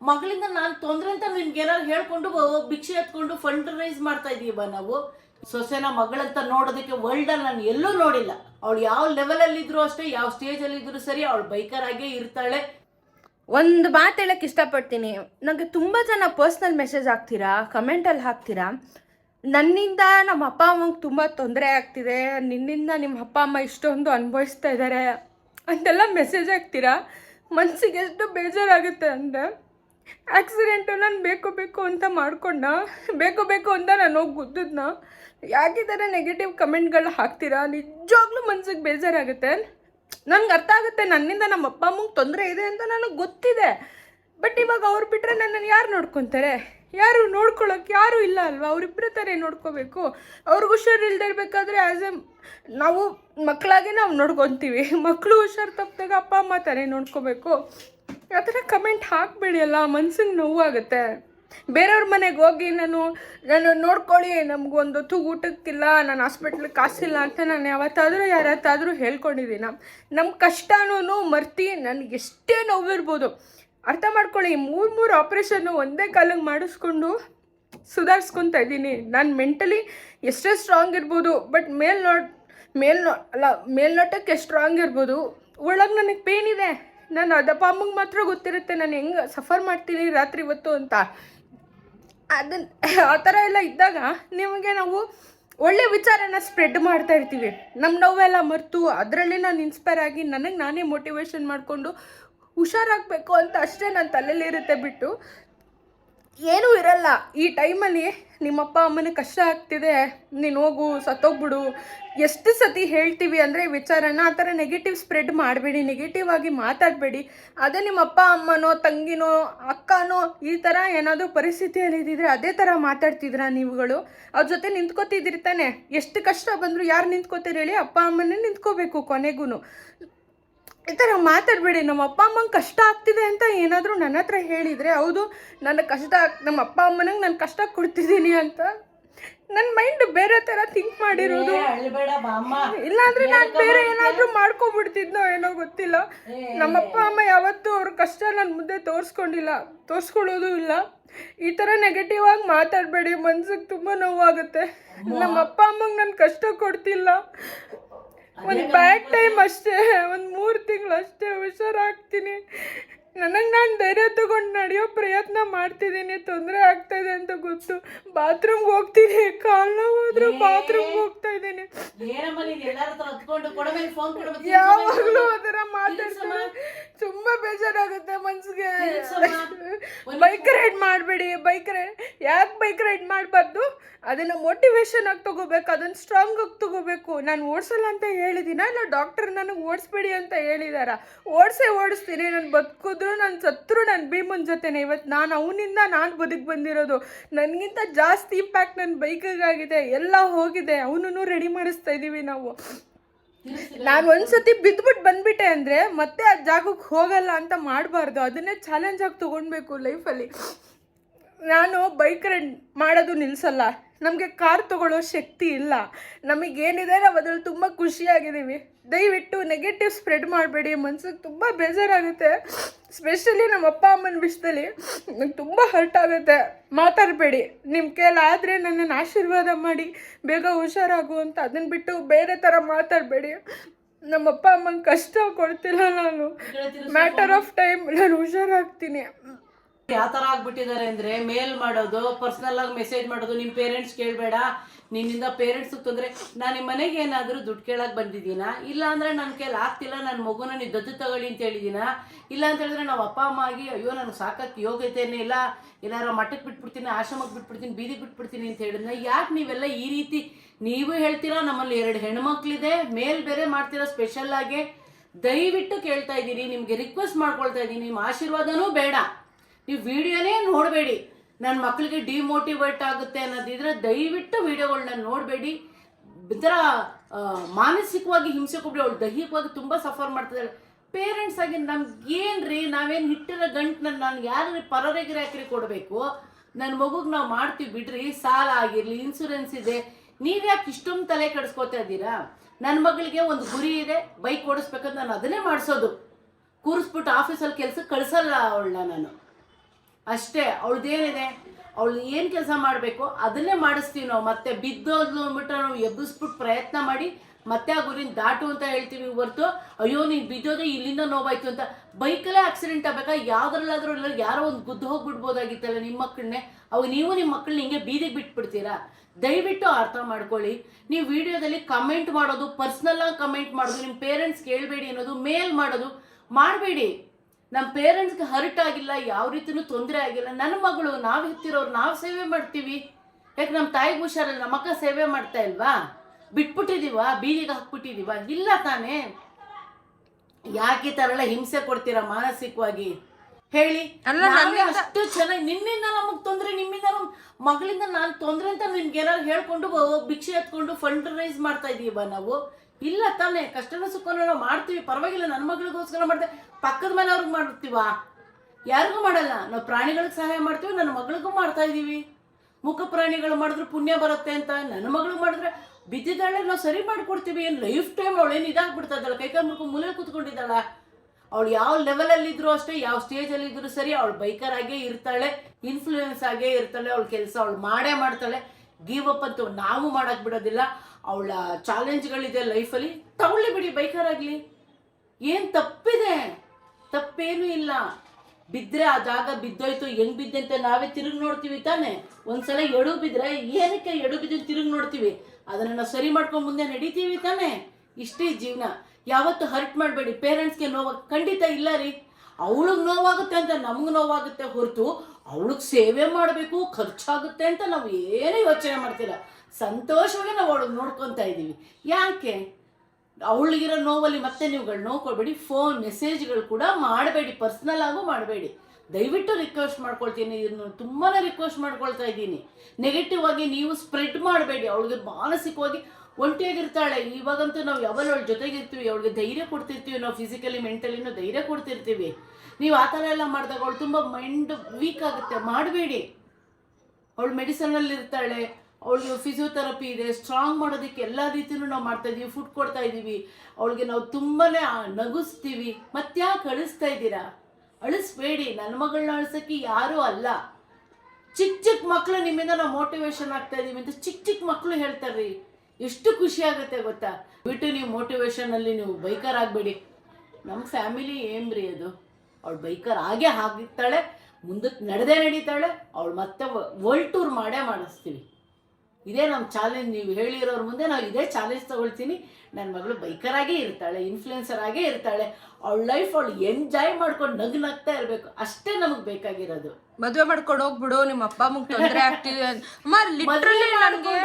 ಮಗಳಿಂದ ನಾನು ತೊಂದರೆ ಅಂತ ನಿಮ್ಗೆ ಏನಾದ್ರು ಹೇಳ್ಕೊಂಡು ಭಿಕ್ಷೆ ಎತ್ಕೊಂಡು ಫಂಡ್ ರೈಸ್ ಮಾಡ್ತಾ ಇದೀವ ನಾವು? ಸೊಸೆನ ಮಗಳಂತ ನೋಡೋದಕ್ಕೆ ವರ್ಲ್ಡಲ್ಲಿ ನಾನು ಎಲ್ಲೂ ನೋಡಿಲ್ಲ. ಅವಳು ಯಾವ ಲೆವೆಲಲ್ಲಿ ಇದ್ರು ಅಷ್ಟೇ, ಯಾವ ಸ್ಟೇಜಲ್ಲಿ ಇದ್ರು ಸರಿ, ಅವಳು ಬೈಕರ್ ಆಗೇ ಇರ್ತಾಳೆ. ಒಂದು ಮಾತು ಹೇಳಕ್ಕೆ ಇಷ್ಟಪಡ್ತೀನಿ. ನನಗೆ ತುಂಬ ಜನ ಪರ್ಸ್ನಲ್ ಮೆಸೇಜ್ ಹಾಕ್ತೀರಾ? ಕಮೆಂಟಲ್ಲಿ ಹಾಕ್ತೀರಾ? ನನ್ನಿಂದ ನಮ್ಮ ಅಪ್ಪ ಅಮ್ಮಂಗೆ ತುಂಬ ತೊಂದರೆ ಆಗ್ತಿದೆ. ನಿನ್ನಿಂದ ನಿಮ್ಮ ಅಪ್ಪ ಅಮ್ಮ ಇಷ್ಟೊಂದು ಅನುಭವಿಸ್ತಾ ಇದ್ದಾರೆ ಅಂತೆಲ್ಲ ಮೆಸೇಜ್ ಹಾಕ್ತೀರಾ? ಮನಸ್ಸಿಗೆ ಎಷ್ಟು ಬೇಜಾರಾಗುತ್ತೆ ಅಂದರೆ. ಆಕ್ಸಿಡೆಂಟು ನಾನು ಬೇಕು ಬೇಕು ಅಂತ ಮಾಡ್ಕೊಂಡ, ಬೇಕು ಬೇಕು ಅಂತ ನಾನು ಹೋಗಿ ಗುದ್ದದ್ನ. ಯಾಕೆ ಥರ ನೆಗೆಟಿವ್ ಕಮೆಂಟ್ಗಳು ಹಾಕ್ತೀರಾ? ನಿಜವಾಗ್ಲೂ ಮನ್ಸಿಗೆ ಬೇಜಾರಾಗುತ್ತೆ. ನನ್ಗೆ ಅರ್ಥ ಆಗುತ್ತೆ, ನನ್ನಿಂದ ನಮ್ಮ ಅಪ್ಪ ಅಮ್ಮಂಗೆ ತೊಂದರೆ ಇದೆ ಅಂತ ನನಗೆ ಗೊತ್ತಿದೆ. ಬಟ್ ಇವಾಗ ಅವ್ರು ಬಿಟ್ಟರೆ ನನ್ನನ್ನು ಯಾರು ನೋಡ್ಕೊತಾರೆ? ಯಾರು ನೋಡ್ಕೊಳ್ಳೋಕೆ ಯಾರೂ ಇಲ್ಲ ಅಲ್ವಾ? ಅವರಿಬ್ಬರ ಥರ ನೋಡ್ಕೋಬೇಕು. ಅವ್ರಿಗೆ ಹುಷಾರಿಲ್ದೇ ಇರಬೇಕಾದ್ರೆ ಆ್ಯಸ್ ಎ ನಾವು ಮಕ್ಕಳಾಗೆ ನಾವು ನೋಡ್ಕೊತೀವಿ. ಮಕ್ಕಳು ಹುಷಾರು ತಪ್ಪಿದಾಗ ಅಪ್ಪ ಅಮ್ಮ ಥರ ನೋಡ್ಕೋಬೇಕು. ಆ ಥರ ಕಮೆಂಟ್ ಹಾಕಬೇಡಿ ಅಲ್ಲ, ಮನ್ಸಿಗೆ ನೋವಾಗುತ್ತೆ. ಬೇರೆಯವ್ರ ಮನೆಗೆ ಹೋಗಿ ನಾನು ನಾನು ನೋಡ್ಕೊಳ್ಳಿ, ನಮಗೊಂದು ಹೊತ್ತು ಊಟಕ್ಕಿಲ್ಲ, ನಾನು ಹಾಸ್ಪಿಟ್ಲಿಗೆ ಕಾಸಿಲ್ಲ ಅಂತ ನಾನು ಯಾವತ್ತಾದರೂ, ಯಾರತ್ತಾದರೂ ಹೇಳ್ಕೊಂಡಿದ್ದೀನ ನಮ್ಮ ಕಷ್ಟನೂ ಮರ್ತಿ ನನಗೆ ಎಷ್ಟೇ ನೋವಿರ್ಬೋದು. ಅರ್ಥ ಮಾಡ್ಕೊಳ್ಳಿ ಮೂರು ಮೂರು ಆಪ್ರೇಷನ್ನು ಒಂದೇ ಕಾಲಿಗೆ ಮಾಡಿಸ್ಕೊಂಡು ಸುಧಾರಿಸ್ಕೊತಾ ಇದ್ದೀನಿ. ನಾನು ಮೆಂಟಲಿ ಎಷ್ಟೇ ಸ್ಟ್ರಾಂಗ್ ಇರ್ಬೋದು ಬಟ್ ಮೇಲ್ನೋಟ್, ಮೇಲ್ನೋ, ಅಲ್ಲ, ಮೇಲ್ನೋಟಕ್ಕೆ ಸ್ಟ್ರಾಂಗ್ ಇರ್ಬೋದು. ಒಳಗೆ ನನಗೆ ಪೇನ್ ಇದೆ. ನಾನು ಅದಪ್ಪ ಅಮ್ಮಂಗೆ ಮಾತ್ರ ಗೊತ್ತಿರುತ್ತೆ ನಾನು ಹೆಂಗೆ ಸಫರ್ ಮಾಡ್ತೀನಿ ರಾತ್ರಿ ಇವತ್ತು ಅಂತ. ಅದನ್ನ ಆ ಥರ ಎಲ್ಲ ಇದ್ದಾಗ ನಿಮಗೆ ನಾವು ಒಳ್ಳೆ ವಿಚಾರನ ಸ್ಪ್ರೆಡ್ ಮಾಡ್ತಾ ಇರ್ತೀವಿ. ನಮ್ಮ ನೋವೆಲ್ಲ ಮರೆತು, ಅದರಲ್ಲಿ ನಾನು ಇನ್ಸ್ಪೈರ್ ಆಗಿ ನನಗೆ ನಾನೇ ಮೋಟಿವೇಶನ್ ಮಾಡಿಕೊಂಡು ಹುಷಾರಾಗಬೇಕು ಅಂತ ಅಷ್ಟೇ ನನ್ನ ತಲೆಯಲ್ಲಿರುತ್ತೆ ಬಿಟ್ಟು. ಏನೂ ಇರಲ್ಲ. ಈ ಟೈಮಲ್ಲಿ ನಿಮ್ಮಪ್ಪ ಅಮ್ಮನ ಕಷ್ಟ ಆಗ್ತಿದೆ. ನೀನು ಹೋಗು, ಸತ್ತೋಗ್ಬಿಡು. ಎಷ್ಟು ಸತಿ ಹೇಳ್ತೀವಿ ಅಂದರೆ ವಿಚಾರನ ಆ ಥರ ನೆಗೆಟಿವ್ ಸ್ಪ್ರೆಡ್ ಮಾಡಬೇಡಿ. ನೆಗೆಟಿವ್ ಆಗಿ ಮಾತಾಡಬೇಡಿ. ಅದೇ ನಿಮ್ಮ ಅಪ್ಪ ಅಮ್ಮನೋ, ತಂಗಿನೋ, ಅಕ್ಕನೋ ಈ ಥರ ಏನಾದರೂ ಪರಿಸ್ಥಿತಿಯಲ್ಲಿ ಇದ್ದಿದ್ರೆ ಅದೇ ಥರ ಮಾತಾಡ್ತಿದ್ರ ನೀವುಗಳು? ಅವ್ರ ಜೊತೆ ನಿಂತ್ಕೋತಿದ್ದಿರ್ತಾನೆ ಎಷ್ಟು ಕಷ್ಟ ಬಂದರೂ ಯಾರು ನಿಂತ್ಕೋತೀರಿ ಹೇಳಿ ಅಪ್ಪ ಅಮ್ಮನೇ ನಿಂತ್ಕೋಬೇಕು ಕೊನೆಗೂ ಈ ಥರ ಮಾತಾಡಬೇಡಿ. ನಮ್ಮ ಅಪ್ಪ ಅಮ್ಮಂಗೆ ಕಷ್ಟ ಆಗ್ತಿದೆ ಅಂತ ಏನಾದರೂ ನನ್ನ ಹತ್ರ ಹೇಳಿದರೆ ಹೌದು ನನ್ನ ಕಷ್ಟ ನಮ್ಮ ಅಪ್ಪ ಅಮ್ಮನಿಗೆ ನಾನು ಕಷ್ಟ ಕೊಡ್ತಿದ್ದೀನಿ ಅಂತ ನನ್ನ ಮೈಂಡ್ ಬೇರೆ ಥರ ಥಿಂಕ್ ಮಾಡಿರೋದು. ಇಲ್ಲಾಂದ್ರೆ ನಾನು ಬೇರೆ ಏನಾದರೂ ಮಾಡ್ಕೊಬಿಡ್ತಿದ್ನೋ ಏನೋ ಗೊತ್ತಿಲ್ಲ. ನಮ್ಮ ಅಪ್ಪ ಅಮ್ಮ ಯಾವತ್ತೂ ಅವ್ರ ಕಷ್ಟ ನನ್ನ ಮುಂದೆ ತೋರಿಸ್ಕೊಂಡಿಲ್ಲ. ತೋರಿಸ್ಕೊಳ್ಳೋದು ಇಲ್ಲ. ಈ ಥರ ನೆಗೆಟಿವ್ ಆಗಿ ಮಾತಾಡಬೇಡಿ. ಮನ್ಸಿಗೆ ತುಂಬ ನೋವಾಗುತ್ತೆ. ನಮ್ಮ ಅಪ್ಪ ಅಮ್ಮಂಗೆ ನಾನು ಕಷ್ಟ ಕೊಡ್ತಿಲ್ಲ. ಒಂದು ಬ್ಯಾಡ್ ಟೈಮ್ ಅಷ್ಟೇ ಒಂದು ಮೂರು ತಿಂಗಳು ಅಷ್ಟೇ ಹುಷಾರಾಗ್ತೀನಿ. ನನಗೆ ನಾನು ಧೈರ್ಯ ತಗೊಂಡು ನಡೆಯೋ ಪ್ರಯತ್ನ ಮಾಡ್ತಿದ್ದೀನಿ ತೊಂದರೆ ಆಗ್ತಾ ಇದೆ ಅಂತ ಗೊತ್ತು. ಬಾತ್ರೂಮ್ಗೆ ಹೋಗ್ತೀನಿ ಕಾಲ್ ಹೋದ್ರು ಬಾತ್ರೂಮ್ಗೆ ಹೋಗ್ತಾ ಇದ್ದೀನಿ. ಯಾವಾಗಲೂ ಅದರ ಮಾತಾಡ್ತಾರೆ ತುಂಬಾ ಬೇಜಾರಾಗುತ್ತೆ ಮನ್ಸಿಗೆ. ಬೈಕ್ ರೈಡ್ ಮಾಡಬೇಡಿ ಬೈಕ್ ರೈಡ್ ಯಾಕೆ ಬೈಕ್ ರೈಡ್ ಮಾಡಬಾರ್ದು? ಅದನ್ನ ಮೋಟಿವೇಶನ್ ಆಗಿ ತಗೋಬೇಕು, ಅದನ್ನ ಸ್ಟ್ರಾಂಗ್ ಆಗಿ ತಗೋಬೇಕು. ನಾನು ಓಡಿಸಲ್ಲ ಅಂತ ಹೇಳಿದ್ದೀನ ಇಲ್ಲ ಡಾಕ್ಟರ್ ನನಗೆ ಓಡಿಸ್ಬೇಡಿ ಅಂತ ಹೇಳಿದಾರ? ಓಡಿಸೇ ಓಡಿಸ್ತೀನಿ, ನಾನು ಬದುಕಿದ್ರು ನಾನು ಸತ್ರು ನನ್ನ ಭೀಮನ್ ಜೊತೆನೆ. ಇವತ್ತು ನಾನು ಅವನಿಂದ ನಾನು ಬದುಕು ಬಂದಿರೋದು. ನನಗಿಂತ ಜಾಸ್ತಿ ಇಂಪ್ಯಾಕ್ಟ್ ನನ್ನ ಬೈಕಿಗಾಗಿದೆ ಎಲ್ಲ ಹೋಗಿದೆ. ಅವನೂ ರೆಡಿ ಮಾಡಿಸ್ತಾ ಇದ್ದೀವಿ ನಾವು. ನಾನು ಒಂದ್ಸತಿ ಬಿದ್ಬಿಟ್ಟು ಬಂದ್ಬಿಟ್ಟೆ ಅಂದರೆ ಮತ್ತೆ ಆ ಜಾಗಕ್ಕೆ ಹೋಗಲ್ಲ ಅಂತ ಮಾಡಬಾರ್ದು. ಅದನ್ನೇ ಚಾಲೆಂಜ್ ಆಗಿ ತೊಗೊಳ್ಬೇಕು ಲೈಫಲ್ಲಿ ನಾನು ಬೈಕ್ ರೈಡ್ ಮಾಡೋದು ನಿಲ್ಲಿಸಲ್ಲ ನಮಗೆ ಕಾರ್ ತಗೊಳ್ಳೋ ಶಕ್ತಿ ಇಲ್ಲ. ನಮಗೇನಿದೆ ನಾವು ಅದರಲ್ಲಿ ತುಂಬ ಖುಷಿಯಾಗಿದ್ದೀವಿ. ದಯವಿಟ್ಟು ನೆಗೆಟಿವ್ ಸ್ಪ್ರೆಡ್ ಮಾಡಬೇಡಿ. ಮನ್ಸಿಗೆ ತುಂಬ ಬೇಜಾರಾಗುತ್ತೆ. ಸ್ಪೆಷಲಿ ನಮ್ಮ ಅಪ್ಪ ಅಮ್ಮನ ವಿಷಯದಲ್ಲಿ ನಂಗೆ ತುಂಬ ಹರ್ಟ್ ಆಗುತ್ತೆ. ಮಾತಾಡಬೇಡಿ. ನಿಮ್ಮ ಕೈಲಿ ಆದರೆ ನನ್ನನ್ನು ಆಶೀರ್ವಾದ ಮಾಡಿ ಬೇಗ ಹುಷಾರಾಗು ಅಂತ ಅದನ್ನು ಬಿಟ್ಟು ಬೇರೆ ಥರ ಮಾತಾಡಬೇಡಿ. ನಮ್ಮ ಅಪ್ಪ ಅಮ್ಮನ ಕಷ್ಟ ಕೊಡ್ತಿಲ್ಲ ನಾನು. ಮ್ಯಾಟರ್ ಆಫ್ ಟೈಮ್ ನಾನು ಹುಷಾರಾಗ್ತೀನಿ. ಯಾವ ತರ ಆಗ್ಬಿಟ್ಟಿದ್ದಾರೆ ಅಂದ್ರೆ ಮೇಲ್ ಮಾಡೋದು ಪರ್ಸನಲ್ ಆಗಿ ಮೆಸೇಜ್ ಮಾಡೋದು ನಿಮ್ ಪೇರೆಂಟ್ಸ್ ಕೇಳಬೇಡ. ನಿನ್ನಿಂದ ಪೇರೆಂಟ್ಸ್ ತೊಂದ್ರೆ. ನಾನು ನಿಮ್ಮ ಮನೆಗೆ ಏನಾದರೂ ದುಡ್ಡು ಕೇಳಕ್ ಬಂದಿದ್ದೀನಾ? ಇಲ್ಲ ಅಂದ್ರೆ ನನ್ನ ಕೈಲಿ ಆಗ್ತಿಲ್ಲ ನನ್ನ ಮಗುನ ನೀವು ದದ್ದು ತಗೊಳ್ಳಿ ಅಂತ ಹೇಳಿದೀನ? ಇಲ್ಲ ಅಂತ ಹೇಳಿದ್ರೆ ನಾವು ಅಪ್ಪ, ಅಮ್ಮ ಆಗಿ, ಅಯ್ಯೋ ನನಗೆ ಸಾಕಕ್ಕೆ ಯೋಗ್ಯತೆನೇ ಇಲ್ಲ. ಏನಾರ ಮಠಕ್ಕೆ ಬಿಟ್ಬಿಡ್ತೀನಿ ಆಶ್ರಮಕ್ಕೆ ಬಿಟ್ಬಿಡ್ತೀನಿ ಬೀದಿ ಬಿಟ್ಬಿಡ್ತೀನಿ ಅಂತ ಹೇಳಿದ್ನ. ಯಾಕೆ ನೀವೆಲ್ಲ ಈ ರೀತಿ ನೀವು ಹೇಳ್ತೀರಾ? ನಮ್ಮಲ್ಲಿ ಎರಡು ಹೆಣ್ಮಕ್ಳಿದೆ. ಮೇಲ್ ಬೇರೆ ಮಾಡ್ತೀರಾ ಸ್ಪೆಷಲ್ ಆಗಿ? ದಯವಿಟ್ಟು ಕೇಳ್ತಾ ಇದ್ದೀನಿ ನಿಮಗೆ ರಿಕ್ವೆಸ್ಟ್ ಮಾಡ್ಕೊಳ್ತಾ ಇದ್ದೀನಿ. ನಿಮ್ಮ ಆಶೀರ್ವಾದನೂ ಬೇಡ. ನೀವು ವಿಡಿಯೋನೇ ನೋಡಬೇಡಿ. ನನ್ನ ಮಕ್ಕಳಿಗೆ ಡಿಮೋಟಿವೇಟ್ ಆಗುತ್ತೆ ಅನ್ನೋದಿದ್ರೆ ದಯವಿಟ್ಟು ವಿಡಿಯೋಗಳನ್ನ ನೋಡಬೇಡಿ. ಒಂಥರ ಮಾನಸಿಕವಾಗಿ ಹಿಂಸೆ ಕೊಡಿ ಅವಳು ದೈಹಿಕವಾಗಿ ತುಂಬ ಸಫರ್ ಮಾಡ್ತಿದ್ದಾಳೆ. ಪೇರೆಂಟ್ಸ್ ಆಗಿ ರೀ ನಾವೇನು ಹಿಟ್ಟಿರೋ ಗಂಟು ನಾನು ಯಾರು ಪರರಿಗೆ ಹಾಕಿರಿ ಕೊಡಬೇಕು? ನನ್ನ ಮಗುಗೆ ನಾವು ಮಾಡ್ತೀವಿ ಬಿಡ್ರಿ, ಸಾಲ ಆಗಿರಲಿ ಇನ್ಸೂರೆನ್ಸ್ ಇದೆ. ನೀವ್ಯಾಕೆ ಇಷ್ಟೊಂದು ತಲೆ ಕೆಡಿಸ್ಕೊತಾ ಇದ್ದೀರಾ? ನನ್ನ ಮಗಳಿಗೆ ಒಂದು ಗುರಿ ಇದೆ ಬೈಕ್ ಓಡಿಸ್ಬೇಕಂತ ನಾನು ಅದನ್ನೇ ಮಾಡಿಸೋದು. ಕೂರಿಸ್ಬಿಟ್ಟು ಆಫೀಸಲ್ಲಿ ಕೆಲಸ ಕಳಿಸಲ್ಲ ಅವಳನ್ನ ನಾನು. ಅಷ್ಟೇ, ಅವಳದೇನಿದೆ? ಅವಳು ಏನು ಕೆಲಸ ಮಾಡಬೇಕು? ಅದನ್ನೇ ಮಾಡಿಸ್ತೀವಿ ನಾವು. ಮತ್ತೆ ಬಿದ್ದೋದ್ಲು ಅಂದ್ಬಿಟ್ಟು ನಾವು ಎಬ್ಬಿಸ್ಬಿಟ್ಟು ಪ್ರಯತ್ನ ಮಾಡಿ ಮತ್ತೆ ಆ ಗುರಿನ ದಾಟು ಅಂತ ಹೇಳ್ತೀವಿ ಹೊರ್ತು, ಅಯ್ಯೋ, ನೀನು ಬಿದ್ದೋದೇ ಇಲ್ಲಿಂದ ನೋವಾಯ್ತು ಅಂತ. ಬೈಕಲ್ಲೇ ಆಕ್ಸಿಡೆಂಟ್ ಆಗ್ಬೇಕಾ? ಯಾವ್ದ್ರಲ್ಲಾದ್ರೂ ಇಲ್ಲ, ಯಾರೋ ಒಂದು ಗುದ್ದು ಹೋಗ್ಬಿಡ್ಬೋದಾಗಿತ್ತಲ್ಲ ನಿಮ್ಮ ಮಕ್ಕಳನ್ನೇ ಅವಾಗ ನೀವು ನಿಮ್ಮ ಮಕ್ಕಳನ್ನ ಹಿಂಗೆ ಬೀದಿಗೆ ಬಿಟ್ಬಿಡ್ತೀರಾ? ದಯವಿಟ್ಟು ಅರ್ಥ ಮಾಡ್ಕೊಳ್ಳಿ. ನೀವು ವಿಡಿಯೋದಲ್ಲಿ ಕಮೆಂಟ್ ಮಾಡೋದು, ಪರ್ಸ್ನಲ್ಲಾಗಿ ಕಮೆಂಟ್ ಮಾಡೋದು ನಿಮ್ಮ ಪೇರೆಂಟ್ಸ್ ಕೇಳಬೇಡಿ ಅನ್ನೋದು, ಮೇಲ್ ಮಾಡೋದು ಮಾಡಬೇಡಿ. ನಮ್ಮ ಪೇರೆಂಟ್ಸ್ಗೆ ಹರ್ಟ್ ಆಗಿಲ್ಲ ಯಾವ ರೀತಿನೂ ತೊಂದರೆ ಆಗಿಲ್ಲ. ನನ್ನ ಮಗಳು ನಾವು ಹೆತ್ತಿರೋರು ನಾವು ಸೇವೆ ಮಾಡ್ತೀವಿ. ಯಾಕೆ ನಮ್ಮ ತಾಯಿಗೆ ಹುಷಾರಲ್ಲ ನಮ್ಮ ಅಕ್ಕ ಸೇವೆ ಮಾಡ್ತಾ ಇಲ್ವಾ? ಬಿಟ್ಬಿಟ್ಟಿದೀವ ಬೀದಿಗೆ ಹಾಕ್ಬಿಟ್ಟಿದೀವ? ಇಲ್ಲ ತಾನೇ. ಯಾಕೆ ಈ ಥರ ಎಲ್ಲ ಹಿಂಸೆ ಕೊಡ್ತೀರಾ ಮಾನಸಿಕವಾಗಿ? ಹೇಳಿ ಅಷ್ಟು ಚೆನ್ನಾಗಿ ನಿನ್ನಿಂದ ನಮಗೆ ತೊಂದರೆ ನಿಮ್ಮಿಂದ ನಮ್ಮ ಮಗಳಿಂದ ನಾನು ತೊಂದರೆ ಅಂತ ನಿಮ್ಗೆ ಏನಾದ್ರು ಹೇಳ್ಕೊಂಡು ಭಿಕ್ಷೆ ಎತ್ಕೊಂಡು ಫಂಡ್ ರೈಸ್ ಮಾಡ್ತಾ ಇದೀವ ನಾವು? ಇಲ್ಲ ತಾನೇ, ಕಷ್ಟನ ಸುಖನ ನಾವು ಮಾಡ್ತೀವಿ, ಪರವಾಗಿಲ್ಲ ನನ್ನ ಮಗಳಿಗೋಸ್ಕರ ಮಾಡ್ತೇವೆ ಪಕ್ಕದ ಮನೆಯವ್ರಿಗೆ ಮಾಡ್ತೀವ ಯಾರಿಗೂ ಮಾಡಲ್ಲ, ನಾವು ಪ್ರಾಣಿಗಳಿಗೆ ಸಹಾಯ ಮಾಡ್ತೀವಿ ನನ್ನ ಮಗಳಿಗೂ ಮಾಡ್ತಾ ಇದ್ದೀವಿ ಮುಖ ಪ್ರಾಣಿಗಳು ಮಾಡಿದ್ರೆ ಪುಣ್ಯ ಬರುತ್ತೆ ಅಂತ ನನ್ನ ಮಗಳಿಗೆ ಮಾಡಿದ್ರೆ ಬಿದ್ದಿದ್ದಾಳೆ, ನಾವು ಸರಿ ಮಾಡ್ಕೊಡ್ತೀವಿ, ಏನು ಲೈಫ್ ಟೈಮ್ ಅವಳೇನು ಇದಾಗ್ಬಿಡ್ತದಲ್ಲ ಕೈಕಾಲು ಮುಖ ಮೂಲೆ ಕೂತ್ಕೊಂಡಿದ್ದಾಳ? ಅವಳು ಯಾವ ಲೆವೆಲಲ್ಲಿ ಇದ್ರು ಅಷ್ಟೇ, ಯಾವ ಸ್ಟೇಜಲ್ಲಿ ಇದ್ರು ಸರಿ, ಅವಳು ಬೈಕರ್ ಆಗೇ ಇರ್ತಾಳೆ ಇನ್ಫ್ಲೂಯೆನ್ಸ್ ಆಗೇ ಇರ್ತಾಳೆ, ಅವಳು ಕೆಲಸ ಅವಳು ಮಾಡೇ ಮಾಡ್ತಾಳೆ. ಗಿವ್ ಅಪ್ ಅಂತೂ ನಾವು ಮಾಡಕ್ ಬಿಡೋದಿಲ್ಲ. ಅವಳ ಚಾಲೆಂಜ್ಗಳಿದೆ ಲೈಫಲ್ಲಿ ತಗೊಳ್ಳಿ ಬಿಡಿ ಬೈಕರ್ ಆಗ್ಲಿ ಏನು ತಪ್ಪಿದೆ? ತಪ್ಪೇನೂ ಇಲ್ಲ. ಬಿದ್ದರೆ ಆ ಜಾಗ ಬಿದ್ದೋಯ್ತು, ಹೆಂಗ್ ಬಿದ್ದೆ ಅಂತ ನಾವೇ ತಿರುಗಿ ನೋಡ್ತೀವಿ ತಾನೆ. ಒಂದ್ಸಲ ಎಡು ಬಿದ್ರೆ ಏನಕ್ಕೆ ಎಡು ಬಿದ್ದು ತಿರುಗಿ ನೋಡ್ತೀವಿ? ಅದನ್ನ ನಾವು ಸರಿ ಮಾಡ್ಕೊಂಡು ಮುಂದೆ ನಡೀತೀವಿ ತಾನೆ. ಇಷ್ಟೇ ಜೀವನ. ಯಾವತ್ತು ಹರ್ಟ್ ಮಾಡಬೇಡಿ. ಪೇರೆಂಟ್ಸ್ಗೆ ನೋವಾಗ ಖಂಡಿತ ಇಲ್ಲ ರೀ. ಅವಳಿಗೆ ನೋವಾಗುತ್ತೆ ಅಂತ ನಮ್ಗೆ ನೋವಾಗುತ್ತೆ ಹೊರತು ಅವಳಿಗೆ ಸೇವೆ ಮಾಡಬೇಕು, ಖರ್ಚಾಗುತ್ತೆ ಅಂತ ನಾವು ಏನೇ ಯೋಚನೆ ಮಾಡ್ತಿಲ್ಲ. ಸಂತೋಷವಾಗಿ ನಾವು ಅವಳಿಗೆ ನೋಡ್ಕೊತಾ ಇದ್ದೀವಿ ಯಾಕೆ? ಅವಳಿಗಿರೋ ನೋವಲ್ಲಿ ಮತ್ತೆ ನೀವುಗಳು ನೋವು ಕೊಡಬೇಡಿ ಫೋನ್, ಮೆಸೇಜ್ಗಳು ಕೂಡ ಮಾಡಬೇಡಿ, ಪರ್ಸ್ನಲ್ ಆಗು ಮಾಡಬೇಡಿ. ದಯವಿಟ್ಟು ರಿಕ್ವೆಸ್ಟ್ ಮಾಡ್ಕೊಳ್ತೀನಿ ಇದನ್ನು ತುಂಬಾ ರಿಕ್ವೆಸ್ಟ್ ಮಾಡ್ಕೊಳ್ತಾ ಇದ್ದೀನಿ ನೆಗೆಟಿವ್ ಆಗಿ ನೀವು ಸ್ಪ್ರೆಡ್ ಮಾಡಬೇಡಿ, ಅವಳಿಗೆ ಮಾನಸಿಕವಾಗಿ ಒಂಟಿಯಾಗಿರ್ತಾಳೆ. ಇವಾಗಂತೂ ನಾವು ಯಾವಾಗ ಅವಳ ಜೊತೆಗಿರ್ತೀವಿ, ಅವಳಿಗೆ ಧೈರ್ಯ ಕೊಡ್ತಿರ್ತೀವಿ ನಾವು ಫಿಸಿಕಲಿ ಮೆಂಟಲಿನೂ ಧೈರ್ಯ ಕೊಡ್ತಿರ್ತೀವಿ. ನೀವು ಆ ಥರ ಎಲ್ಲ ಮಾಡಿದಾಗ ಅವಳು ತುಂಬ ಮೈಂಡ್ ವೀಕ್ ಆಗುತ್ತೆ. ಮಾಡಬೇಡಿ. ಅವಳು ಮೆಡಿಸನಲ್ಲಿ ಇರ್ತಾಳೆ ಅವಳಿಗೆ ಫಿಸಿಯೋಥೆರಪಿ ಇದೆ ಸ್ಟ್ರಾಂಗ್ ಮಾಡೋದಕ್ಕೆ ಎಲ್ಲ ರೀತಿಯೂ ನಾವು ಮಾಡ್ತಾ ಇದೀವಿ ಫುಡ್ ಕೊಡ್ತಾ ಇದ್ದೀವಿ ಅವಳಿಗೆ ನಾವು ತುಂಬಾ ನಗಿಸ್ತೀವಿ. ಮತ್ತ್ಯಾಕೆ ಅಳಿಸ್ತಾ ಇದ್ದೀರಾ? ಅಳಿಸ್ಬೇಡಿ. ನನ್ನ ಮಗಳನ್ನ ಅಳಿಸೋಕ್ಕೆ ಯಾರೂ ಅಲ್ಲ. ಚಿಕ್ಕ ಚಿಕ್ಕ ಮಕ್ಕಳು ನಿಮ್ಮಿಂದ ನಾವು ಮೋಟಿವೇಶನ್ ಆಗ್ತಾ ಇದ್ದೀವಿ ಅಂತ ಚಿಕ್ಕ ಚಿಕ್ಕ ಮಕ್ಕಳು ಹೇಳ್ತಾರ್ರಿ. ಎಷ್ಟು ಖುಷಿ ಆಗುತ್ತೆ ಗೊತ್ತಾ? ಬಿಟ್ಟು ನೀವು ಮೋಟಿವೇಶನಲ್ಲಿ ನೀವು ಬೈಕರ್ ಆಗಬೇಡಿ. ನಮ್ಮ ಫ್ಯಾಮಿಲಿ ಏಮ್ರಿ ಅದು? ಅವಳು ಬೈಕರ್ ಆಗೇ ಆಗಿರ್ತಾಳೆ ಮುಂದಕ್ಕೆ ನಡೆದೇ ನಡೀತಾಳೆ ಅವಳು ಮತ್ತೆ ವರ್ಲ್ಡ್ ಟೂರ್ ಮಾಡೇ ಮಾಡಿಸ್ತೀವಿ. ಇದೇ ನಮ್ಮ ಚಾಲೆಂಜ್ ನೀವು ಹೇಳಿರೋರ ಮುಂದೆ ನಾವು ಇದೇ ಚಾಲೆಂಜ್ ತಗೊಳ್ತೀನಿ. ನನ್ನ ಮಗಳು ಬೈಕರ್ ಆಗೇ ಇರ್ತಾಳೆ ಇನ್ಫ್ಲುಯೆನ್ಸರ್ ಆಗೇ ಇರ್ತಾಳೆ. ಅವಳ ಲೈಫ್ ಅವಳು ಎಂಜಾಯ್ ಮಾಡ್ಕೊಂಡು ನಗು ನಗ್ತಾ ಇರಬೇಕು. ಅಷ್ಟೇ ನಮಗೆ ಬೇಕಾಗಿರೋದು. ಮದುವೆ ಮಾಡ್ಕೊಂಡು ಹೋಗ್ಬಿಡು ನಿಮ್ಮ ಅಪ್ಪ ಅಮ್ಮಗೆ ತೊಂದರೆ ಆಗ್ತಿದೆ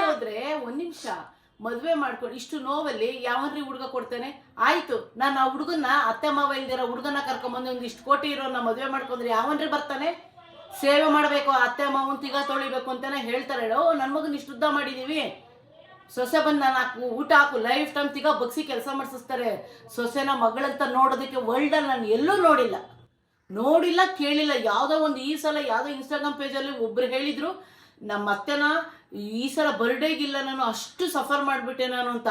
ಹೋದ್ರೆ ಒಂದ್ ನಿಮಿಷ. ಮದ್ವೆ ಮಾಡ್ಕೊಂಡು ಇಷ್ಟು ನೋವಲ್ಲಿ ಯಾವನ್ರಿ ಹುಡುಗ ಕೊಡ್ತಾನೆ? ಆಯ್ತು, ನಾನು ಆ ಹುಡುಗನ ಅತ್ತೆ ಮಾವ ಇಲ್ದಿರೋ ಹುಡುಗನ ಕರ್ಕೊಂಬಂದು ಒಂದು ಇಷ್ಟು ಕೋಟಿ ಇರೋನ ಮದುವೆ ಮಾಡ್ಕೊಂಡ್ರೆ ಯಾವನ್ರಿ ಬರ್ತಾನೆ? ಸೇವೆ ಮಾಡಬೇಕು ಅತ್ತೆ ಮಾವನ್ ತಿಗ ತೊಳಿಬೇಕು ಅಂತಾನೆ ಹೇಳ್ತಾರೆ. ಹೇಳೋ ನನ್ನ ಮಗನ ಇಷ್ಟು ಉದ್ದ ಮಾಡಿದೀವಿ. ಸೊಸೆ ಬಂದು ನಾನು ಹಾಕು, ಊಟ ಹಾಕು, ಲೈಫ್ ಟೈಮ್ ತಿಗ ಬಗ್ಸಿ ಕೆಲಸ ಮಾಡಿಸ್ತಾರೆ ಸೊಸೆನ ಮಗಳಂತ ನೋಡೋದಕ್ಕೆ ವರ್ಲ್ಡಲ್ಲಿ ನಾನು ಎಲ್ಲೂ ನೋಡಿಲ್ಲ. ನೋಡಿಲ್ಲ, ಕೇಳಿಲ್ಲ, ಯಾವುದೋ ಒಂದು ಈ ಸಲ ಯಾವುದೋ ಇನ್ಸ್ಟಾಗ್ರಾಮ್ ಪೇಜಲ್ಲಿ ಒಬ್ರು ಹೇಳಿದ್ರು ನಮ್ಮ ಅತ್ತೆನ, ಈ ಸಲ ಬರ್ಡೇಗಿಲ್ಲ ನಾನು, ಅಷ್ಟು ಸಫರ್ ಮಾಡಿಬಿಟ್ಟೆ ನಾನು ಅಂತ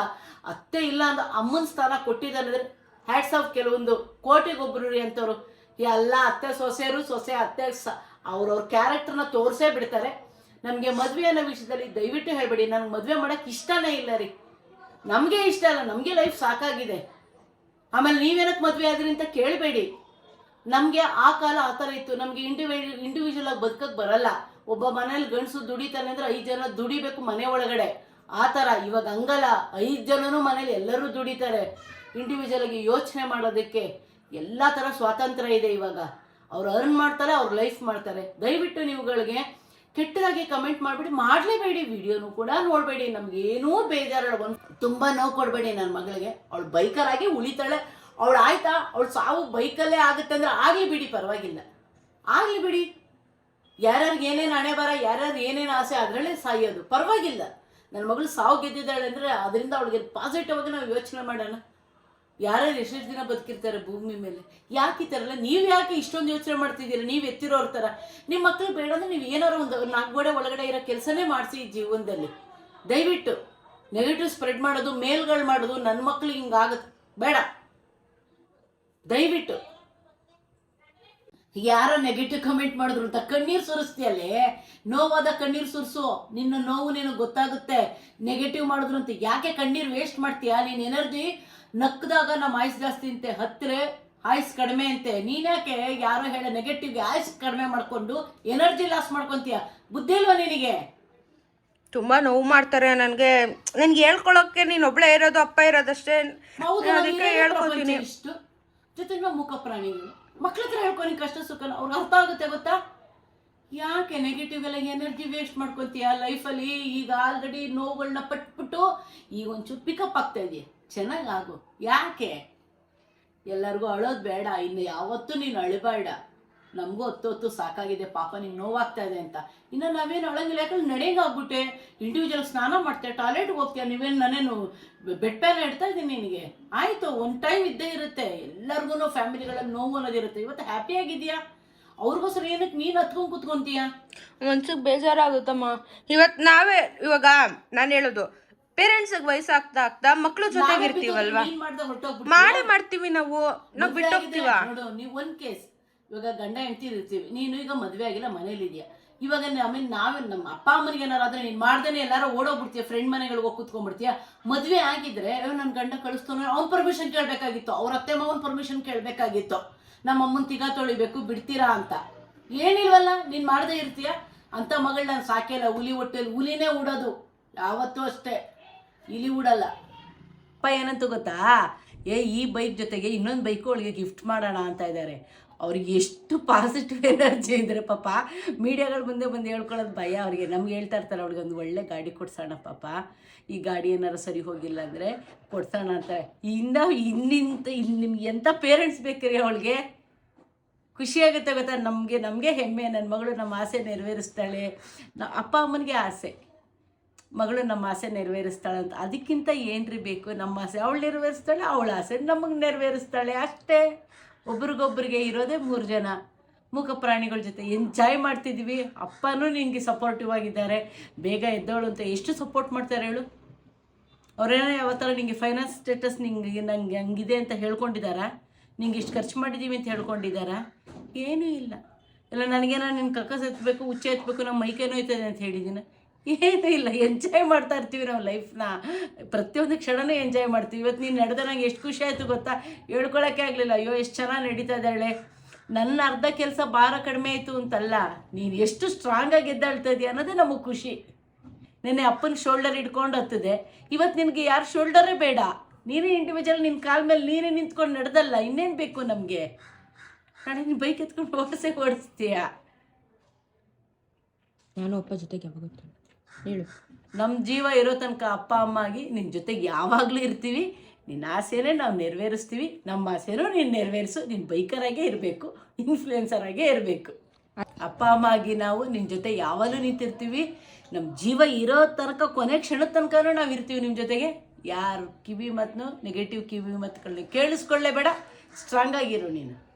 ಅತ್ತೆ ಇಲ್ಲ ಅಂತ ಅಮ್ಮನ ಸ್ಥಾನ ಕೊಟ್ಟಿದ್ದಾನೆ ಹ್ಯಾಟ್ಸ್ ಆಫ್ ಕೆಲವೊಂದು ಕೋಟೆಗೊಬ್ಬರು ರೀ ಅಂತವ್ರು. ಎಲ್ಲ ಅತ್ತೆ ಸೊಸೆಯರು, ಸೊಸೆ ಅತ್ತೆ ಸ, ಅವ್ರವ್ರ ಕ್ಯಾರೆಕ್ಟರ್ನ ತೋರಿಸೇ ಬಿಡ್ತಾರೆ. ನಮಗೆ ಮದುವೆ ಅನ್ನೋ ವಿಷಯದಲ್ಲಿ ದಯವಿಟ್ಟು ಹೇಳಬೇಡಿ, ನನಗೆ ಮದುವೆ ಮಾಡೋಕ್ಕೆ ಇಷ್ಟನೇ ಇಲ್ಲ ರೀ. ನಮಗೆ ಇಷ್ಟ ಅಲ್ಲ, ನಮಗೆ ಲೈಫ್ ಸಾಕಾಗಿದೆ. ಆಮೇಲೆ ನೀವೇನಕ್ಕೆ ಮದುವೆ ಆದ್ರಿ ಅಂತ ಕೇಳಬೇಡಿ. ನಮಗೆ ಆ ಕಾಲ ಆ ಥರ ಇತ್ತು, ನಮಗೆ ಇಂಡಿವಿಜು ಇಂಡಿವಿಜುವಲ್ ಆಗಿ ಬದುಕಕ್ಕೆ ಬರಲ್ಲ. ಒಬ್ಬ ಮನೇಲಿ ಗಂಡಸು ದುಡಿತಾನೆ ಅಂದ್ರೆ ಐದು ಜನ ದುಡಿಬೇಕು ಮನೆ ಒಳಗಡೆ. ಆ ಥರ ಇವಾಗ ಹಂಗಲ್ಲ ಐದು ಜನನೂ ಮನೇಲಿ ಎಲ್ಲರೂ ದುಡಿತಾರೆ. ಇಂಡಿವಿಜುವಲ್ ಆಗಿ ಯೋಚನೆ ಮಾಡೋದಕ್ಕೆ ಎಲ್ಲ ಥರ ಸ್ವಾತಂತ್ರ್ಯ ಇದೆ ಇವಾಗ. ಅವ್ರು ಅರ್ನ್ ಮಾಡ್ತಾರೆ, ಅವ್ರು ಲೈಫ್ ಮಾಡ್ತಾರೆ. ದಯವಿಟ್ಟು ನೀವುಗಳಿಗೆ ಕೆಟ್ಟದಾಗಿ ಕಮೆಂಟ್ ಮಾಡಿಬಿಡಿ ಮಾಡಲೇಬೇಡಿ ವಿಡಿಯೋನು ಕೂಡ ನೋಡಬೇಡಿ. ನಮಗೇನೂ ಬೇಜಾರು ಒಂದು ತುಂಬ ನೋವು ಕೊಡಬೇಡಿ ನನ್ನ ಮಗಳಿಗೆ. ಅವಳು ಬೈಕರ್ ಆಗಿ ಉಳಿತಾಳೆ. ಅವಳು ಆಯ್ತಾ? ಅವಳು ಸಾವು ಬೈಕಲ್ಲೇ ಆಗುತ್ತೆ ಅಂದ್ರೆ ಆಗಲಿ ಬಿಡಿ, ಪರವಾಗಿಲ್ಲ. ಆಗಲಿ ಬಿಡಿ. ಯಾರ್ಯಾರಿಗೆ ಏನೇನು ಹಣೆ ಬರ ಯಾರ್ಯಾರು ಏನೇನು ಆಸೆ, ಅದರಲ್ಲೇ ಸಾಯೋದು. ಪರವಾಗಿಲ್ಲ. ನನ್ನ ಮಗಳು ಸಾವು ಗೆದ್ದಿದ್ದಾಳೆ ಅಂದರೆ ಅದರಿಂದ ಅವಳಿಗೆ ಪಾಸಿಟಿವ್ ಆಗಿ ನಾವು ಯೋಚನೆ ಮಾಡೋಣ. ಯಾರ್ಯಾರು ಎಷ್ಟೆಷ್ಟು ದಿನ ಬದುಕಿರ್ತಾರೆ ಭೂಮಿ ಮೇಲೆ? ಯಾಕೆ ಈ ಥರಲ್ಲ ನೀವು ಯಾಕೆ ಇಷ್ಟೊಂದು ಯೋಚನೆ ಮಾಡ್ತಿದ್ದೀರಿ? ನೀವು ಎತ್ತಿರೋರ ಥರ ನಿಮ್ಮ ಮಕ್ಕಳು ಬೇಡ ಅಂದರೆ ನೀವು ಏನಾರು ಒಂದು ನಾಲ್ಕು ಗೋಡೆ ಒಳಗಡೆ ಇರೋ ಕೆಲಸನೇ ಮಾಡಿಸಿ ಈ ಜೀವನದಲ್ಲಿ. ದಯವಿಟ್ಟು ನೆಗೆಟಿವ್ ಸ್ಪ್ರೆಡ್ ಮಾಡೋದು, ಮೇಲ್ಗಳು ಮಾಡೋದು ನನ್ನ ಮಕ್ಳಿಗೆ ಹಿಂಗಾಗುತ್ತೆ ಬೇಡ. ದಯವಿಟ್ಟು ಯಾರೋ ನೆಗೆಟಿವ್ ಕಮೆಂಟ್ ಮಾಡಿದ್ರು ಅಂತ ಕಣ್ಣೀರು ಸುರಿಸ್ತೀಯಲ್ಲೇ ನೋವಾದ ಕಣ್ಣೀರು ಸುರಿಸು. ನಿನ್ನ ನೋವು ನಿನಗೆ ಗೊತ್ತಾಗುತ್ತೆ. ನೆಗೆಟಿವ್ ಮಾಡಿದ್ರು ಅಂತ ಯಾಕೆ ಕಣ್ಣೀರು ವೇಸ್ಟ್ ಮಾಡ್ತೀಯಾ? ನೀನು ಎನರ್ಜಿ ನಕ್ಕದಾಗ ನಮ್ಮ ಆಯ್ಸ್ ಜಾಸ್ತಿ ಅಂತೆ ಹತ್ತಿರ ಆಯ್ಸ್ ಕಡಿಮೆ ಅಂತೆ. ನೀನ್ಯಾಕೆ ಯಾರೋ ಹೇಳ ನೆಗೆಟಿವ್ಗೆ ಆಯ್ಸ್ ಕಡಿಮೆ ಮಾಡ್ಕೊಂಡು ಎನರ್ಜಿ ಲಾಸ್ ಮಾಡ್ಕೊಂತೀಯ? ಬುದ್ಧಿ ಇಲ್ವಾ ನಿನಗೆ? ತುಂಬ ನೋವು ಮಾಡ್ತಾರೆ ನನಗೆ. ನನ್ಗೆ ಹೇಳ್ಕೊಳಕ್ಕೆ ನೀನು ಒಬ್ಳೆ ಇರೋದು ಅಪ್ಪ ಇರೋದಷ್ಟೇ. ಹೇಳ್ಕೊಳ್ತೀನಿ ಇಷ್ಟು. ಜೊತೆಗೆ ನಾವು ಮುಖ ಪ್ರಾಣಿಗಳು ಮಕ್ಳ ಹತ್ರ ಹೇಳ್ಕೊನಿ ಕಷ್ಟ ಸುಖನ ಅವ್ರಿಗೆ ಅರ್ಥ ಆಗುತ್ತೆ ಗೊತ್ತಾ? ಯಾಕೆ ನೆಗೆಟಿವ್ ಎಲ್ಲ ಎನರ್ಜಿ ವೇಸ್ಟ್ ಮಾಡ್ಕೊತೀಯ ಲೈಫಲ್ಲಿ ಈಗ ಆಲ್ರೆಡಿ ನೋವುಗಳನ್ನ ಪಟ್ಬಿಟ್ಟು ಈಗ ಒಂಚೂರು ಪಿಕಪ್ ಆಗ್ತಾ ಇದೆಯಾ. ಚೆನ್ನಾಗಿ ಆಗು. ಯಾಕೆ? ಎಲ್ಲರಿಗೂ ಅಳೋದು ಬೇಡ, ಇನ್ನು ಯಾವತ್ತೂ ನೀನು ಅಳಬೇಡ ನಮಗೂ ಹೊತ್ತು ಹೊತ್ತು ಸಾಕಾಗಿದೆ ಪಾಪ ನಿಂಗೆ ನೋವಾಗ್ತಾ ಇದೆ ಅಂತ. ಇನ್ನು ನಾವೇನು ಅಳಂಗಿಲ್ಲ ಯಾಕಂದ್ರೆ ಆಗ್ಬಿಟ್ಟೆ. ಇಂಡಿವಿಜುವಲ್ ಸ್ನಾನ ಮಾಡ್ತೆ ಟಾಯ್ಲೆಟ್ಗೆ ಹೋಗ್ತೀಯ ನೀವೇನು ನಾನೇನು ಬೆಡ್ ಪ್ಯಾನ್ ಇಡ್ತಾ ಇದ್ದೀನಿ ನಿನಗೆ? ಆಯಿತು ಒಂದು ಟೈಮ್ ಇದ್ದೇ ಇರುತ್ತೆ. ಎಲ್ಲರಿಗೂ ಫ್ಯಾಮಿಲಿಗಳಲ್ಲಿ ನೋವು ಅನ್ನೋದಿರುತ್ತೆ ಇವತ್ತು ಹ್ಯಾಪಿಯಾಗಿದೆಯಾ ಅವ್ರಿಗೋಸ್ಕರ ಏನಕ್ಕೆ ನೀನು ಹತ್ಕೊಂಡು ಕೂತ್ಕೊಂತೀಯ? ಮನ್ಸಿಗೆ ಬೇಜಾರಾಗುತ್ತಮ್ಮ. ಇವತ್ತು ನಾವೇ ಇವಾಗ ನಾನು ಹೇಳೋದು ಪೇರೆಂಟ್ಸಿಗೆ ವಯಸ್ಸಾಗ್ತಾ ಆಗ್ತಾ ಮಕ್ಳು ಜೊತೆಗೆ ಇರ್ತೀವಲ್ವಾ? ನೀನ್ ಮಾಡೇ ಮಾಡ್ತೀವಿ ನಾವು. ನಾವು ಬಿಟ್ಟೋಗ್ತೀವ? ನೋಡು ನೀವು ಒಂದ್ ಕೇಸ್ ಇವಾಗ ಗಂಡ ಹೆಂಡತಿ ಇರ್ತೀವಿ. ನೀನು ಈಗ ಮದುವೆ ಆಗಿಲ್ಲ, ಮನೇಲಿ ಇದೆಯಾ? ಇವಾಗ ಆಮೇಲೆ ನಾವೇ ನಮ್ಮ ಅಪ್ಪ ಅಮ್ಮನಿಗೆ ಆದ್ರೆ ನೀನು ಮಾಡ್ದೇನೆ ಎಲ್ಲಾರು ಓಡೋಗ್ಬಿಡ್ತೀಯ ಫ್ರೆಂಡ್ ಮನೆಗಳಿಗೆ ಹೋಗಿ ಕುತ್ಕೊಂಡ್ಬಿಡ್ತೀಯ. ಮದುವೆ ಆಗಿದ್ರೆ ನನ್ನ ಗಂಡ ಕಳಿಸ್ತಾನೆ, ಅವ್ನ ಪರ್ಮಿಷನ್ ಕೇಳಬೇಕಾಗಿತ್ತು. ಅವ್ರ ಅತ್ತೆ ಮಾವನ ಪರ್ಮಿಷನ್ ಕೇಳಬೇಕಾಗಿತ್ತು. ನಮ್ಮ ಅಮ್ಮನ ತಿಗ ತೊಳಿಬೇಕು, ಬಿಡ್ತೀರಾ ಅಂತ. ಏನಿಲ್ವಲ್ಲ, ನೀನು ಮಾಡದೇ ಇರ್ತೀಯ? ಅಂತ ಮಗಳು ನಾನು ಸಾಕಿಲ್ಲ, ಹುಲಿ ಹೊಟ್ಟೆಲಿ ಹುಲಿನೇ ಉಡೋದು ಯಾವತ್ತೂ ಅಷ್ಟೇ. ಇಲಿ ಉಡಲ್ಲ ಅಪ್ಪ ಏನಂತ ಗೊತ್ತಾ? ಏ, ಈ ಬೈಕ್ ಜೊತೆಗೆ ಇನ್ನೊಂದು ಬೈಕು ಅವಳಿಗೆ ಗಿಫ್ಟ್ ಮಾಡೋಣ ಅಂತ ಇದ್ದಾರೆ ಅವ್ರಿಗೆ ಎಷ್ಟು ಪಾಸಿಟಿವ್ ಎನರ್ಜಿ ಇದ್ದಾರೆ ಪಾಪ, ಮೀಡಿಯಾಗಳ ಮುಂದೆ ಬಂದು ಹೇಳ್ಕೊಳ್ಳೋದು ಭಯ ಅವ್ರಿಗೆ. ನಮ್ಗೆ ಹೇಳ್ತಾ ಇರ್ತಾರೆ, ಅವ್ಳಿಗೆ ಒಂದು ಒಳ್ಳೆ ಗಾಡಿ ಕೊಡ್ಸೋಣ ಪಾಪ. ಈ ಗಾಡಿ ಏನಾರು ಸರಿ ಹೋಗಿಲ್ಲ ಅಂದರೆ ಕೊಡ್ಸೋಣ ಅಂತ. ಇನ್ನ ಇನ್ನಿಂತ ಇಲ್ಲಿ ನಿಮ್ಗೆ ಎಂಥ ಪೇರೆಂಟ್ಸ್ ಬೇಕ್ರಿ ಅವಳಿಗೆ? ಖುಷಿಯಾಗುತ್ತೆ ಗೊತ್ತಾ? ನಮಗೆ ನಮಗೆ ಹೆಮ್ಮೆ. ನನ್ನ ಮಗಳು ನಮ್ಮ ಆಸೆ ನೆರವೇರಿಸ್ತಾಳೆ. ನ, ಅಪ್ಪ ಅಮ್ಮನಿಗೆ ಆಸೆ. ಮಗಳು ನಮ್ಮ ಆಸೆ ನೆರವೇರಿಸ್ತಾಳೆ ಅಂತ. ಅದಕ್ಕಿಂತ ಏನ್ರಿ ಬೇಕು? ನಮ್ಮ ಆಸೆ ಅವಳು ನೆರವೇರಿಸ್ತಾಳೆ, ಅವಳ ಆಸೆ ನಮಗೆ ನೆರವೇರಿಸ್ತಾಳೆ ಅಷ್ಟೇ. ಒಬ್ರಿಗೊಬ್ರಿಗೆ ಇರೋದೇ ಮೂರು ಜನ. ಮೂಕ ಪ್ರಾಣಿಗಳ ಜೊತೆ ಎಂಜಾಯ್ ಮಾಡ್ತಿದ್ವಿ. ಅಪ್ಪನೂ ನಿನಗೆ ಸಪೋರ್ಟಿವ್ ಆಗಿದ್ದಾರೆ. ಬೇಗ ಎದ್ದವಳು ಅಂತ ಎಷ್ಟು ಸಪೋರ್ಟ್ ಮಾಡ್ತಾರೆ ಹೇಳು? ಅವರೇನೋ ಯಾವತ್ತರ ನಿಮಗೆ ಫೈನಾನ್ಸ್ ಸ್ಟೇಟಸ್ ನಿಂಗೆ ನಂಗೆ ಹಂಗಿದೆ ಅಂತ ಹೇಳ್ಕೊಂಡಿದ್ದಾರಾ ನಿಂಗೆ ಇಷ್ಟು ಖರ್ಚು ಮಾಡಿದ್ದೀವಿ ಅಂತ ಹೇಳ್ಕೊಂಡಿದ್ದಾರಾ ಏನೂ ಇಲ್ಲ. ಇಲ್ಲ ನನಗೇನೋ ನಿನ್ನ ಕಕ್ಕಸ್ ಎತ್ತಬೇಕು ಹುಚ್ಚೆ ಎತ್ತಬೇಕು ನಮ್ಮ ಮೈಕೇನೋ ಹೋಯ್ತದೆ ಅಂತ ಹೇಳಿದ್ದೀನಿ ಏನೂ ಇಲ್ಲ ಎಂಜಾಯ್ ಮಾಡ್ತಾ ಇರ್ತೀವಿ ನಾವು ಲೈಫ್ನ ಪ್ರತಿಯೊಂದು ಕ್ಷಣನೂ ಎಂಜಾಯ್ ಮಾಡ್ತೀವಿ. ಇವತ್ತು ನೀನು ನಡೆದ ನಂಗೆ ಎಷ್ಟು ಖುಷಿ ಆಯಿತು ಗೊತ್ತಾ? ಹೇಳ್ಕೊಳಕ್ಕೆ ಆಗಲಿಲ್ಲ, ಅಯ್ಯೋ, ಎಷ್ಟು ಚೆನ್ನಾಗಿ ನಡೀತಾ ಇದ್ದಾಳೆ ನನ್ನ ಅರ್ಧ ಕೆಲಸ ಭಾರ ಕಡಿಮೆ ಆಯಿತು ಅಂತಲ್ಲ, ನೀನು ಎಷ್ಟು ಸ್ಟ್ರಾಂಗಾಗಿ ಎದ್ದಾಳ್ತಾ ಇದೆಯಾ ಅನ್ನೋದೇ ನಮಗೆ ಖುಷಿ. ನೆನ್ನೆ ಅಪ್ಪನ ಶೋಲ್ಡರ್ ಹಿಡ್ಕೊಂಡು ಹತ್ತದೆ. ಇವತ್ತು ನಿನಗೆ ಯಾರು ಶೋಲ್ಡರೇ ಬೇಡ. ನೀನೇ ಇಂಡಿವಿಜುವಲ್ ನಿನ್ನ ಕಾಲ ಮೇಲೆ ನೀನೇ ನಿಂತ್ಕೊಂಡು ನಡೆದಲ್ಲ, ಇನ್ನೇನು ಬೇಕು ನಮಗೆ? ನಾಳೆ ನೀನು ಬೈಕ್ ಎತ್ಕೊಂಡು ಓಡಿಸೇ ಓಡಿಸ್ತೀಯಾ? ನಾನು ಅಪ್ಪ ಜೊತೆಗೆ ಯಾವಾಗ ಹೇಳು. ನಮ್ಮ ಜೀವ ಇರೋ ತನಕ ಅಪ್ಪ ಅಮ್ಮ ಆಗಿ ನಿನ್ನ ಜೊತೆಗೆ ಯಾವಾಗಲೂ ಇರ್ತೀವಿ. ನಿನ್ನ ಆಸೆನೇ ನಾವು ನೆರವೇರಿಸ್ತೀವಿ. ನಮ್ಮ ಆಸೆನೂ ನೀನು ನೆರವೇರಿಸು. ನೀನು ಬೈಕರಾಗೇ ಇರಬೇಕು. ಇನ್ಫ್ಲುಯೆನ್ಸರಾಗೇ ಇರಬೇಕು. ಅಪ್ಪ ಅಮ್ಮ ಆಗಿ ನಾವು ನಿನ್ನ ಜೊತೆ ಯಾವಾಗಲೂ ನಿಂತಿರ್ತೀವಿ. ನಮ್ಮ ಜೀವ ಇರೋ ತನಕ, ಕೊನೆ ಕ್ಷಣದ ತನಕನೂ ನಾವು ಇರ್ತೀವಿ ನಿಮ್ಮ ಜೊತೆಗೆ. ಯಾರು ಕಿವಿ ಮತ್ತು ನೆಗೆಟಿವ್ ಕಿವಿ ಮತ್ತುಗಳನ್ನ ಕೇಳಿಸ್ಕೊಳ್ಳೇ ಬೇಡ. ಸ್ಟ್ರಾಂಗ್ ಆಗಿರು ನೀನು.